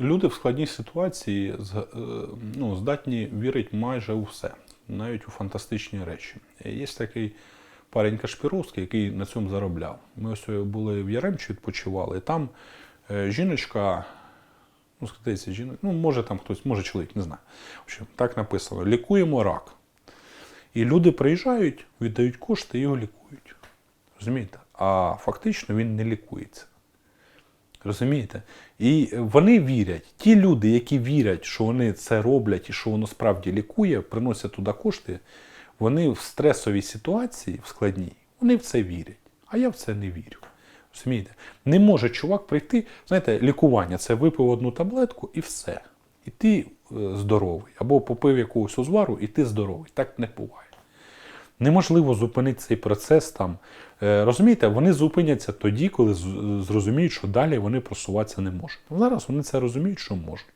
Люди в складній ситуації е, ну, здатні вірити майже у все, навіть у фантастичні речі. Е, Є такий парень Кашпіровський, який на цьому заробляв. Ми ось були в Яремчі, відпочивали, і там е, жіночка, ну, скажіться, жіночка, ну, може там хтось, може чоловік, не знаю. В общем, так написано: лікуємо рак. І люди приїжджають, віддають кошти і його лікують. Розумієте? А фактично він не лікується. Розумієте? І вони вірять, ті люди, які вірять, що вони це роблять і що воно справді лікує, приносять туди кошти, вони в стресовій ситуації, в складній, вони в це вірять. А я в це не вірю. Розумієте? Не може чувак прийти, знаєте, лікування це випив одну таблетку і все. І ти е, здоровий. Або попив якогось узвару, і ти здоровий. Так не буває. Неможливо зупинити цей процес там. Е, Розумієте, вони зупиняться тоді, коли зрозуміють, що далі вони просуватися не можуть. Зараз вони це розуміють, що можуть.